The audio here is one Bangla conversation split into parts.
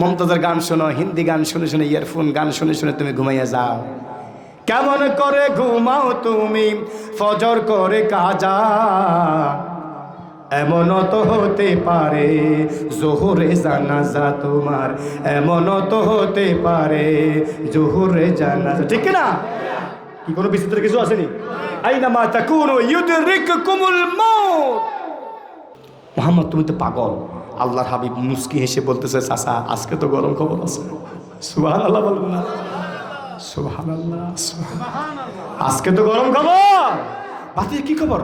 মমতাজের গান শোনো, হিন্দি গান শুনে শুনে ইয়ারফোন গান শুনে শুনে তুমি ঘুমাইয়া যাও। কেমন করে ঘুমাও তুমি? ফজর করে কাজা। এমন তো হতে পারে, জোহরে জানাজা তোমার। এমন তো হতে পারে, জোহরে জানাজা। ঠিক না কি কোনো বিচিত্র কিছু আসেনি? আইনা মা তাকুনু ইউদরিকুমুল মাউত মোহাম্মদ, তুমি তো পাগল। আল্লাহর হাবিব মুস্কি হেসে বলতেছে, চাচা, আজকে তো গরম খবর আছে। সুবহান আল্লাহ বলবেন না আজকে তো গরম খবর। বাতি কি খবর?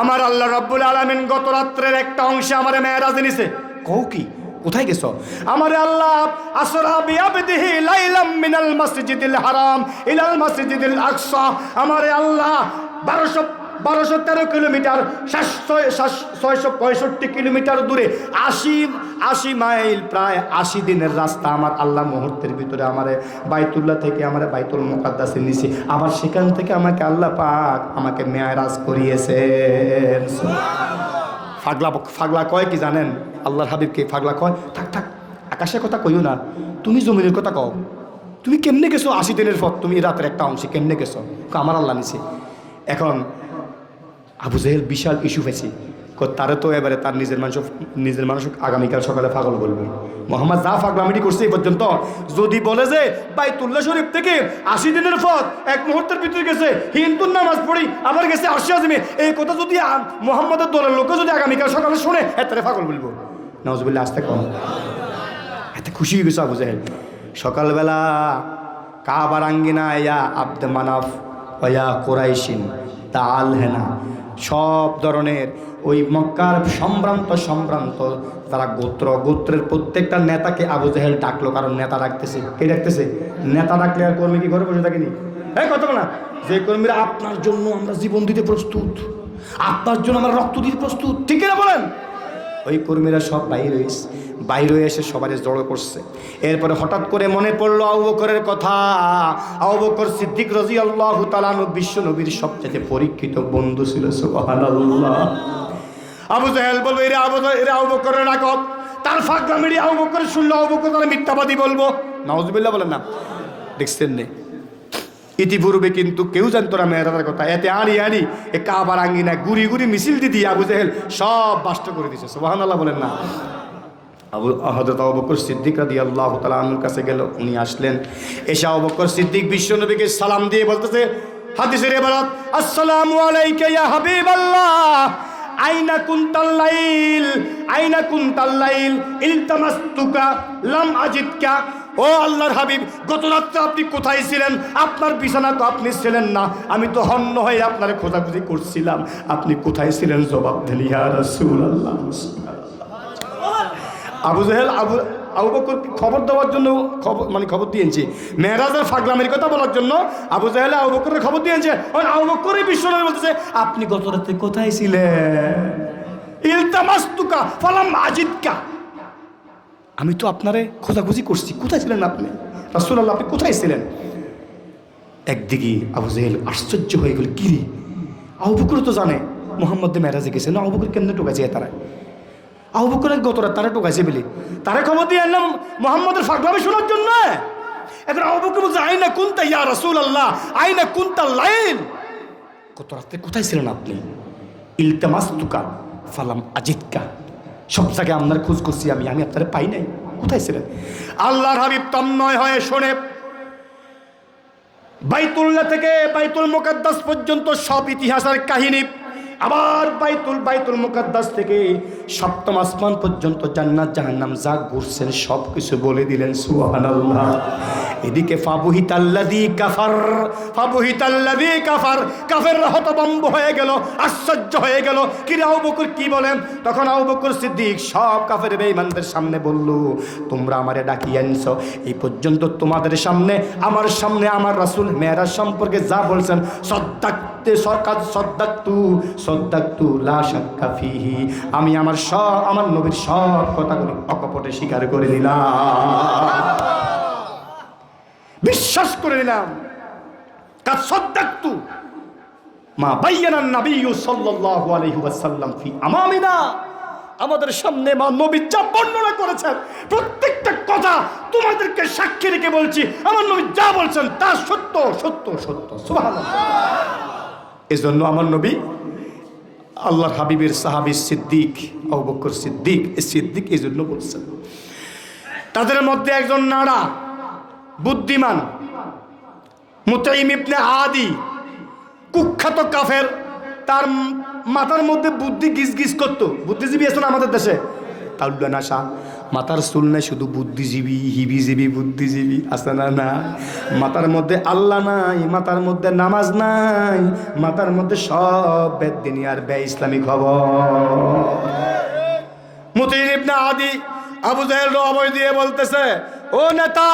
আমার আল্লাহ রব্বুল আলামিন গত রাত্রের একটা অংশে আমার মেয়েরাজ নিছে কও কি? কোথায় গেছো? আমার আল্লাহ, আসরা বিআবদিহি লাইলাম মিনাল মসজিদিল হারাম ইলাল মসজিদিল আকসা। আমার আল্লাহ 1200 বারোশো তেরো কিলোমিটার ছয়শো পঁয়ষট্টি কিলোমিটার দূরে। আশি আশি মাইল, প্রায় আশি দিনের রাস্তা আমার আল্লাহ মুহূর্তের ভিতরে আমার বাইতুল্লাহ থেকে আমার বাইতুল মোকাদ্দাসে নিছি আবার সেখান থেকে আমাকে আল্লাহ পাক আমাকে মেয়ারাজ করিয়েছেন। ফাগলা ফাগলা কয় কি জানেন? আল্লাহর হাবিবকে ফাগলা কয়? থাক থাক, আকাশের কথা কইও না। তুমি জমিনের কথা কও। তুমি কেমনে গেছো আশি দিনের পর? তুমি রাতের একটা অংশে কেমনে গেছো? আমার আল্লাহ নিছি। এখন আবু জাহেল বিশাল ইস্যু পেয়েছি তারে তো এবারে তার নিজের মানুষ নিজের মানুষ আগামীকাল সকালে পাগল বলবে। মোহাম্মদ, যা ফাগলামিটি করছে এই পর্যন্ত, যদি বলে যে বাইতুল্লাহ শরীফ থেকে আশি দিনের পথ এক মুহূর্তের ভিতরে গেছে, হিন্দুর নামাজ পড়ি, আবার গেছে আশি আজমে, এই কথা যদি মোহাম্মদের দলের লোকে যদি আগামীকাল সকালে শুনে এত পাগল বলব। নজবুল্লাহ আসতে কম। এত খুশি হয়ে গেছে আবু জাহেল। সকালবেলা কাবার আঙ্গিনা আব্দ মানাফ ওয়া কোরাইশিন তাল হেনা সব ধরনের ওই মক্কার সম্ভ্রান্ত সম্ভ্রান্ত তারা গোত্র, গোত্রের প্রত্যেকটা নেতাকে আবু জাহেল ডাকলো, কারণ নেতা ডাকতেছে। কে ডাকতেছে? নেতা ডাকলে আর কর্মী কি ঘরে বসে থাকেনি? হ্যাঁ কত না। যে কর্মীরা আপনার জন্য আমরা জীবন দিতে প্রস্তুত, আপনার জন্য আমরা রক্ত দিতে প্রস্তুত, ঠিক না বলেন? ওই কর্মীরা সব বাইর হয়েছে। বাইর এসে সবাই জড়ো করছে। এরপরে হঠাৎ করে মনে পড়ল আউবকরের কথা। আবু বকর সিদ্দিক রাজি আল্লাহ তালানু বিশ্ব নবীর সবচেয়ে পরীক্ষিত বন্ধু ছিল, সুবহানাল্লাহ। আবু জাহেল বলব, এরা আবু এরা আবু বকরের রাখব তার ফাঁকলা মেরে আবু বকর শুনলো, আবু বকর তারা মিথ্যাবাদী বলব। নাউজুবিল্লাহ বলেন না। দেখছেন নে। ইতিপূর্বে কিন্তু কেউ জানতো না মেয়েরাদের কথা। এতে আনি আনি এ কাবার আঙ্গিনা গুড়ি গুড়ি মিছিল দিদি আবু জাহেল সব বাষ্ট করে দিছে। সোহান বলেন না। আবু হজরত আবু বকর সিদ্দিক রাদি আল্লাহ তালার কাছে গেল, উনি আসলেন। এসে আবু বকর সিদ্দিক বিশ্বনবীকে সালাম দিয়ে বলতেছে, হাদিসের এবারত আসসালামু আলাইকা ইয়া হাবিবাল্লাহ, আইনা কুন্তাল্লাইল আইনা কুন্তাল্লাইল ইলতামাস্তুকা লাম আজিদকা। ও আল্লাহর হাবিব, গত রাত্রে আপনি কোথায় ছিলেন? আপনার বিছানা তো আপনি ছিলেন না। আমি তো হন্য হয়ে আপনার খোঁজাখুঁজি করছিলাম। আপনি কোথায় ছিলেন জবাব দিন, ইয়া রাসূলুল্লাহ? আবু জাহেল, আবু আবু বকর খবর দেওয়ার জন্য খবর মানে খবর দিয়েছে মেহরাজের ফাগলামের কথা বলার জন্য আবু জাহেল আবু বকরের খবর দিয়েছে আবু বকরই বিশ্বনবী বলতেছে, আপনি গত রাতে কোথায় ছিলেন? ফালাম আজিদকা। আমি তো আপনারে খোঁজাখুঁজি করছি। কোথায় ছিলেন আপনি? রাসূলুল্লাহ, আপনি কোথায় ছিলেন? একদিকে আবু জাহেল আশ্চর্য হয়ে গেল কিরি আবু বকর তো জানে, মোহাম্মদ মেহরাজে গেছে। না, আবু বকর কেমনে টোকাছে তারা? আবু বকরের গতরা তারা টোকাইছে বলি। তারা খবর দিয়ে আনলাম মোহাম্মদের ফাগলামে শোনার জন্য। এখন আবু বকর বলছে, আইনা কুন্তা ইয়া রসুল আল্লাহ আইনা কুন্তা লাইন গত রাতে কোথায় ছিলেন আপনি? ইলতামাস্তুকা ফালাম আজিদকা। সব জায়গায় আপনার খোঁজ করছি আমি আমি আপনারা পাই নাই। কোথায় ছিলেন? আল্লাহর হাবিব তন্ময় হয়ে শোনে বাইতুল্লাহ থেকে বাইতুল মুকাদ্দাস পর্যন্ত সব ইতিহাসের কাহিনী আবার বাইতুল বাইতুল মুকাদ্দাস থেকে সপ্তম আসমান পর্যন্ত জান্নাত জাহান্নাম যা ঘুরছেন সব কিছু বলে দিলেন, সুবহানাল্লাহ। এদিকে ফাবুহিতাল্লাদি কাফার ফাবুহিতাল্লাদি কাফার হতবম্ব হয়ে গেল, আশ্চর্য হয়ে গেল। কি রে আবু বকর কি বলেন? তখন আবু বকর সিদ্দিক সব কাফের বেঈমানদের সামনে বলল, তোমরা আমারে ডাকিয়ে আনছো, এই পর্যন্ত তোমাদের সামনে, আমার সামনে আমার রাসুল মেয়েরা সম্পর্কে যা বলছেন, সদ্দাকতে সরকার সদ্দাক্তু সদ্দাক্তু লা শাক্কা ফিহি। আমি আমার সব আমার নবীর সব কথাগুলি অকপটে স্বীকার করে নিলাম। বিশ্বাস করে নিলাম। কাজ সদ্দাক্তু মা বাইয়ানান নাবিয়্যু সাল্লাল্লাহু আলাইহি ওয়াসাল্লাম ফি আমামিনা। আমাদের সামনে মা নবী যা বর্ণনা করেছেন, প্রত্যেকটা কথা তোমাদেরকে সাক্ষী রেখে বলছি। আমার নবী যা বলছেন তা সত্য সত্য সত্য। এজন্য আমার নবী আল্লাহর হাবিবের সাহাবি সিদ্দিক, আবু বকর সিদ্দিক সিদ্দিক এই জন্য বলছেন। তাদের মধ্যে একজন নাড়া বুদ্ধিমান। মুতাইম ইবনে আদি, কুখ্যাত কাফের, তার মাথার মধ্যে বুদ্ধি গিজ গিজ করতো। বুদ্ধিজীবী আছে না আমাদের দেশে? তাউল্লা নাশা মাথার চুল নাই, শুধু বুদ্ধিজীবী, হিবিজীবী, বুদ্ধিজীবী, আছে না না? মাথার মধ্যে আল্লাহ নাই, মাথার মধ্যে নামাজ নাই, মাথার মধ্যে সব বেদিনী আর বে ইসলামী খবর। মুতিন ইবনে আদি আবু জাহেল অবয় দিয়ে বলতেছে, ও নেতা,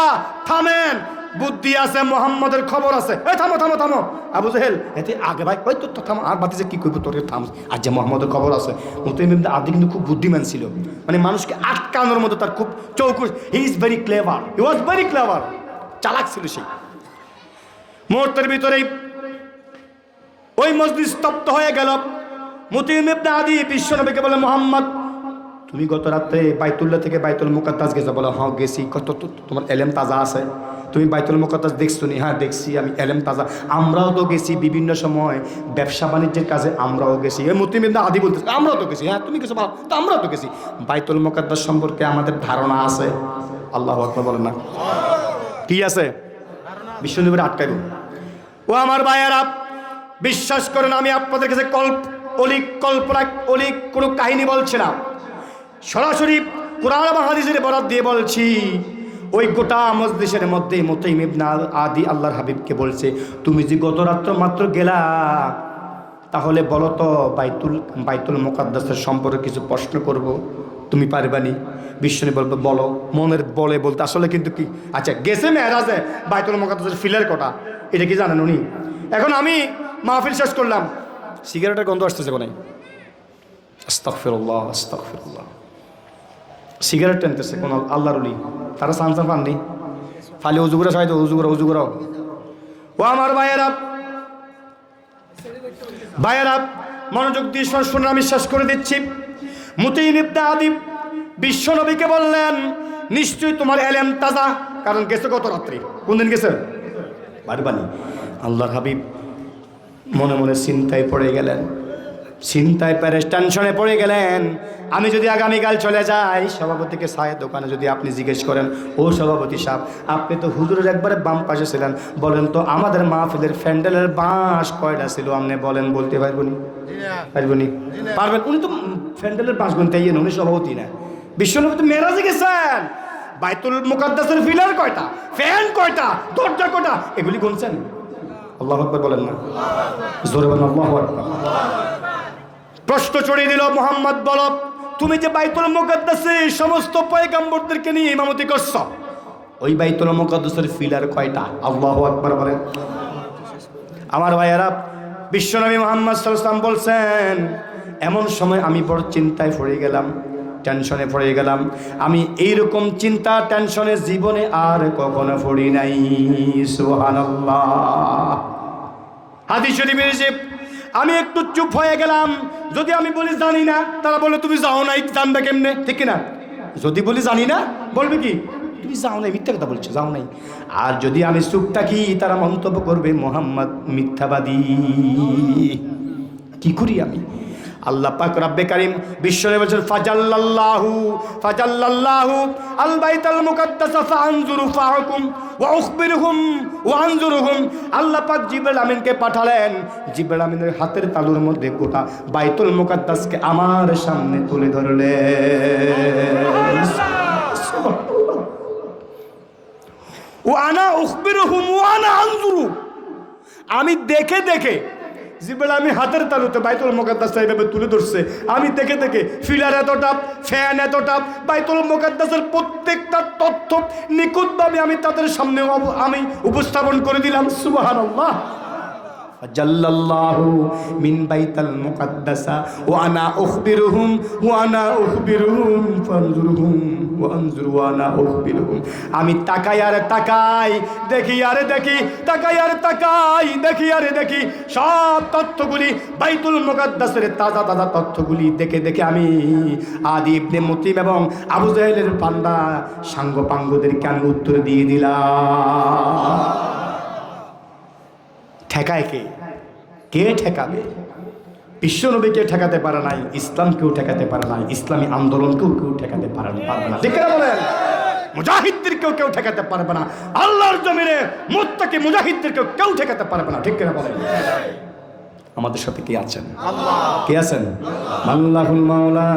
থামেন। বুদ্ধি আছে, মোহাম্মদের খবর আছে। এই থামো থামো থামো। আবু জাহেল এতে আগে ভাই, ওই তো থামো, আর বাতিছে কি করব তোর থাম। আর যে মোহাম্মদের খবর আছে মুতিন আদি কিন্তু খুব বুদ্ধিমান ছিল। মানে মানুষকে আটকানোর মতো তার খুব চৌকুশ he is very clever he was very clever চালাক ছিল সেই মুহূর্তের ভিতরেই ওই মসজিদ স্তব্ধ হয়ে গেল। মুতিম ইবনে আদি বিশ্বনবীকে বলে, মোহাম্মদ তুমি গত রাত্রে বাইতুল্লাহ থেকে বাইতুল মুকাদ্দাস গেছো বলো হ্যাঁ গেছি। কত তোমার এলেম তাজা আছে। তুমি বাইতুল মুকাদ্দাস দেখছ নি? হ্যাঁ দেখছি, আমি এলেম তাজা। আমরাও তো গেছি বিভিন্ন সময়। ব্যবসা বাণিজ্যের কাজে আমরাও গেছি। এই মুতিম আদি বলতেছে, আমরাও তো গেছি। হ্যাঁ তুমি গেছো তো আমরাও তো গেছি। বাইতুল মুকাদ্দাস সম্পর্কে আমাদের ধারণা আছে। আল্লাহ আকবার বলেন না। কি আছে? বিশ্বনবীর আটকাইব ও আমার ভাইয়ারা, বিশ্বাস করেন, আমি আপনাদের কাছে কল্প অলিক কল্পনা অলিক কোনো কাহিনী বলছি না। সরাসরি কোরআন এবং হাদিসের বরাদ দিয়ে বলছি, ওই গোটা মজলিসের মধ্যে মতইম ইবনা আদি আল্লাহর হাবিবকে বলছে, তুমি যে গত রাত্র মাত্র গেলা, তাহলে বলো তো বাইতুল বাইতুল মোকাদ্দাসের সম্পর্কে কিছু প্রশ্ন করব। তুমি পারবানি বিশ্বনী বলবে, বলো। মনের বলে বলতে, আসলে কিন্তু কি? আচ্ছা গেছে মেয়েরাজে বাইতুল মোকাদ্দাসের ফিলের কটা, এটা কি জানেন উনি? এখন আমি মাহফিল শেষ করলাম। সিগারেটের গন্ধ আসতেছে কোনে আস্তাগফিরুল্লাহ আস্তাগফিরুল্লাহ। সিগারেট টানতেছে, কোন আল্লাহর উলি তারা সানসান পাননি। ফালি উজুগুরা সবাই তো উজুগুরা উজুগুরাও ও আমার ভাইয়েরা ভাইয়েরা, মনোযোগ দিয়ে শুনে আমি শেষ করে দিচ্ছি। মুতিন ইবনে আদিব বিশ্ব নবীকে বললেন, নিশ্চয়ই তোমার এলেম তাজা, কারণ গেছে গত রাত্রি। কোন দিন গেছে? বারবানি আল্লাহর হাবিব মনে মনে চিন্তায় পড়ে গেলেন। চিন্তায় পেরে টেনশনে পড়ে গেলেন। আমি যদি আগামীকাল চলে যাই, সভাপতিকে সাহেব দোকানে যদি আপনি জিজ্ঞেস করেন, ও সভাপতি সাহেব, আপনি তো হুজুরের একবারে বাম পাশে ছিলেন। বলেন তো, আমাদের মাহফিলের ফ্যান্ডেলের বাঁশ কয়টা ছিল আপনি বলেন, বলতে পারবনি? পারবনি পারবেন? উনি তো ফ্যান্ডেলের বাঁশ গুনতে ইয়ে উনি সভাপতি না। বিশ্বনবী তো গেছেন। বাইতুল মুকাদ্দাসের ফিলার কয়টা, ফ্যান কয়টা, দরজা কয়টা, এগুলি গুনছেন? আল্লাহ আকবর বলেন না। জোরে বলেন, আল্লাহ আকবর। প্রশ্ন চড়িয়ে দিল, মোহাম্মদ বল তুমি যে বাইতুল মুকাদ্দাসে সমস্ত পয়গাম্বরদেরকে নিয়ে ইমামতি করছ? ওই বাইতুল মুকাদ্দাসের ফিলার কয়টা? আল্লাহ আকবার বলেন। আমার ভাইয়েরা, বিশ্বনবী মোহাম্মদ সাল্লাম বলছেন, এমন সময় আমি বড় চিন্তায় পড়ে গেলাম, টেনশনে পড়ে গেলাম। আমি এইরকম চিন্তা টেনশনে জীবনে আর কখনো পড়ি নাই, সুবহানাল্লাহ। হাদিস শরীফের এসে আমি একটু চুপ হয়ে গেলাম। যদি আমি বলি জানি না, তারা বলে, তুমি যাও নাই, জানবে কেমনে? ঠিক না যদি বলি জানি না, বলবে কি? তুমি যাও নাই, মিথ্যা কথা বলছো, যাও নাই। আর যদি আমি চুপ থাকি, তারা মন্তব্য করবে, মোহাম্মদ মিথ্যাবাদী। কি করি আমি? আল্লাহ পাক রব্বে কারিম বিশ্বরে বলছেন, ফাজাল্লাল্লাহু ফাজাল্লাল্লাহু আল বাইতাল মুকাদ্দাস ফাআনজুরু ফাহুকুম ওয়া উখবিরহুম ওয়া আনজুরহুম। আল্লাহ পাক জিবরাইল আমিনকে পাঠালেন। জিবরাইল আমিনের হাতের তালুর মধ্যে গোটা বাইতুল মুকাদ্দাসকে আমার সামনে তুলে ধরলেন। ও আনা উখবিরহুম ও আনা আনজুরু। আমি দেখে দেখে জিবেলা আমি হাতের তালুতে বাইতুল মোকাদ্দাস এইভাবে তুলে ধরছে। আমি দেখে দেখে ফিলার এতটা ফ্যান এতটা বাইতুল মোকাদ্দাসের প্রত্যেকটা তথ্য নিখুঁতভাবে আমি তাদের সামনে আমি উপস্থাপন করে দিলাম। সুবহানাল্লাহ। জাল্লাল্লাহু মিন বাইতাল আনা আনা আমি তাকাই আর তাকাই, দেখি আর দেখি, তাকাই আর তাকাই, দেখি আর দেখি। সব তথ্যগুলি বাইতুল মুকাদ্দাসের তাজা তাজা তথ্যগুলি দেখে দেখে আমি আদি ইবনে মুতিম এবং আবু জাহেলের পান্ডা সাঙ্গ পাঙ্গদেরকে আমি উত্তর দিয়ে দিলাম। ঠেকায় কে? কে ঠেকাবে? বিশ্বনবীকে ঠেকাতে পারে নাই ইসলামকেও ঠেকাতে পারে নাই, ইসলামী আন্দোলনকেও কেউ ঠেকাতে পারে পারবে না। ঠিক বলেন? মুজাহিদদেরকেও কেউ ঠেকাতে পারবে না, আল্লাহর জমিনে মুত্তাকি মুজাহিদদেরকেও কেউ ঠেকাতে পারবে না, ঠিক কিনা বলেন? আমাদের সাথে কে আছেন? কে আছেন? মাল্লাহুল মাওলা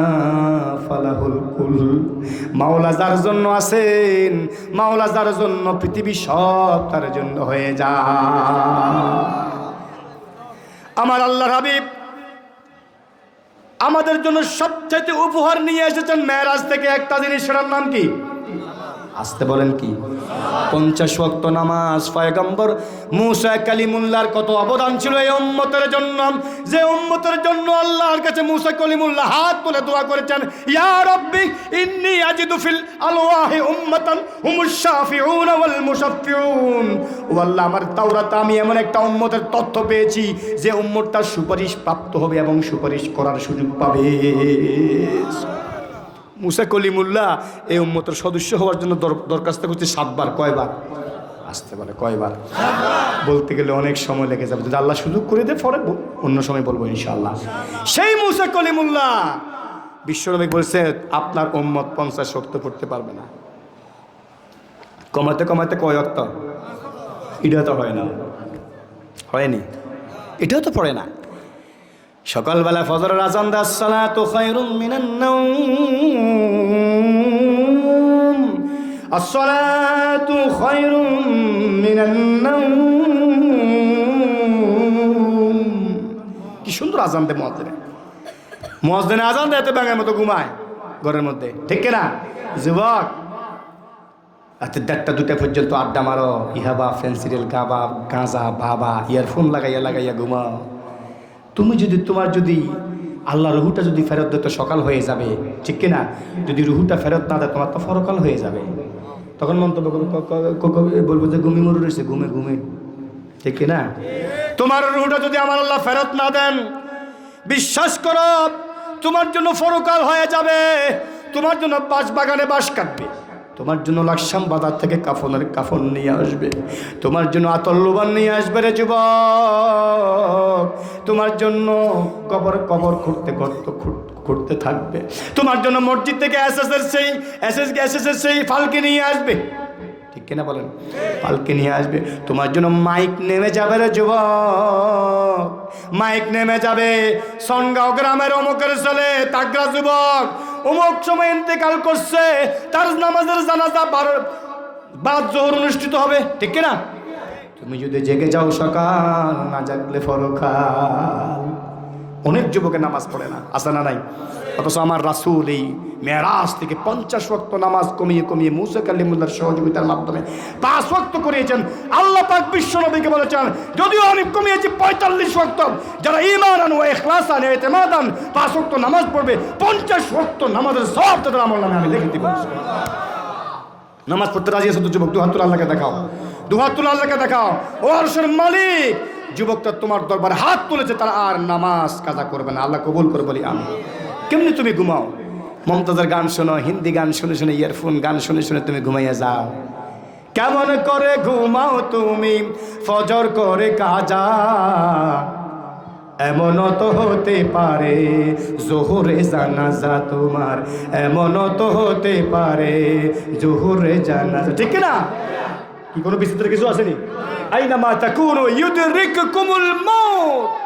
ফালাহুল কুল। মাওলা যার জন্য আছেন, মাওলা যার জন্য পৃথিবী সব তার জন্য হয়ে যায়। আমার আল্লাহর হাবিব আমাদের জন্য সবচাইতে উপহার নিয়ে এসেছেন মেয়েরাজ থেকে একটা জিনিস সেটার নাম কি? আসতে বলেন কি? পঞ্চাশ ওয়াক্ত নামাজ, পয়গম্বর মুসা কালিমুল্লাহর কত অবদান ছিল এই উম্মতের জন্য। যে উম্মতের জন্য আল্লাহর কাছে মুসা কালিমুল্লাহ হাত তুলে দোয়া করেছেন, ইয়া ইন্নি আজিদু ফিল আলওয়াহি উম্মাতান হুমুশ শাফিউন ওয়াল মুশাফফিউন। ও আল্লাহ, আমার তাওরাতে আমি এমন একটা উম্মতের তথ্য পেয়েছি, যে উম্মতটা সুপারিশ প্রাপ্ত হবে এবং সুপারিশ করার সুযোগ পাবে। মুসা কলিমুল্লাহ এই উম্মতের সদস্য হওয়ার জন্য দরখাস্ত করছে সাতবার, কয়বার? আসতে পারে, কয়বার? বলতে গেলে অনেক সময় লেগে যাবে। যদি আল্লাহ সুযোগ করে দেয়, পরে অন্য সময় বলব ইনশাআল্লাহ। সেই মুসা কলিমুল্লাহ, বিশ্বনবী বলছে, আপনার উম্মত পঞ্চাশ শক্ত পড়তে পারবে না। কমাতে কমাতে কয় অক্ত? এটা তো হয় না। হয়নি। এটাও তো পড়ে না। সকালবেলা ফজরের আজান দাস সালাতু খায়রুম মিনান নাওম। আসসালাতু খায়রুম মিনান নাওম। কি সুন্দর আজান দেয় মুয়াজ্জিনে মুয়াজ্জিনে আজান দেয় তো ব্যাঙের মতো ঘুমায় ঘরের মধ্যে। ঠিক না যুবক। রাতে দেড়টা দুটা পর্যন্ত আড্ডা মারো। ইহাবা ফেন্সিরেল গাবা, গাঁজা, বাবা ইয়ারফোন লাগাইয়া লাগাইয়া ঘুমাও। তুমি যদি তোমার যদি আল্লাহ রুহুটা যদি ফেরত দেয় তো সকাল হয়ে যাবে, ঠিক কিনা? যদি রুহুটা ফেরত না দেয়, তোমার তো ফরকাল হয়ে যাবে। তখন মন্তব্য বলব যে ঘুমি মরু রয়েছে, ঘুমে ঘুমে। ঠিক কিনা? তোমার রুহুটা যদি আমার আল্লাহ ফেরত না দেন, বিশ্বাস করো, তোমার জন্য ফরকাল হয়ে যাবে, তোমার জন্য বাঁশ বাগানে বাঁশ কাটবে। তোমার জন্য লাকসাম বাজার থেকে কাফনের কাফন নিয়ে আসবে। তোমার জন্য আতল্যবান নিয়ে আসবে রে যুবক। তোমার জন্য কবর কবর খুঁড়তে, গর্ত খুঁড়- খুঁড়তে থাকবে। তোমার জন্য মসজিদ থেকে এসএসের সেই, এসএস, এসএসের সেই ফালকে নিয়ে আসবে। ঠিক কিনা বলেন? পালকে নিয়ে আসবে। তোমার জন্য মাইক নেমে যাবে রে যুবক। মাইক নেমে যাবে। সনগাঁও গ্রামের অমুকের ছেলে তাগরা যুবক। অমুক সময় ইন্তেকাল করছে, তার নামাজের জানাজা বারো বাদ জোহর অনুষ্ঠিত হবে, ঠিক কিনা? তুমি যদি জেগে যাও সকাল, না জাগলে ফরকাল অনেক যুবকের নামাজ পড়ে না আসে না নাই? অথচ আমার রাসুল এই মেরাজ থেকে পঞ্চাশ ওয়াক্ত নামাজ কমিয়ে কমিয়ে মুসা কালিমুল্লার সহযোগিতার মাধ্যমে পাঁচ ওয়াক্ত করিয়েছেন। আল্লাহ পাক বিশ্ব নবীকে বলেছেন, যদিও আমি কমিয়েছি পঁয়তাল্লিশ ওয়াক্ত, যারা ইমান আন ও এখলাস আন এতেমাদ আন পাঁচ ওয়াক্ত নামাজ পড়বে, পঞ্চাশ ওয়াক্ত নামাজের সব তাদের আমল নামে আমি লিখে দিব। নামাজ পড়তে রাজি আছে তো যুবক, দুহাতুল আল্লাহকে দেখাও। দুহাতুল আল্লাহকে দেখাও। ও আরশের মালিক, যুবকটা তোমার দরবার হাত তুলেছে, তারা আর নামাজ কাজা করবে না। আল্লাহ কবুল করে বলি আমি কেমনি তুমি ঘুমাও? মমতাজের গান শোনো, হিন্দি গান শুনে শুনে ইয়ারফোন গান শুনে শুনে, তুমি ঘুমাইয়া যাও। কেমন করে ঘুমাও তুমি? ফজর করে কাজা। এমন তো হতে পারে, জোহরে জানাজা তোমার। এমন তো হতে পারে, জোহরে জানাজা। ঠিক না কি কোনো বিচিত্র কিছু আসেনি? আইনা মা তাকুনু ইউদরিকুমুল মাউত।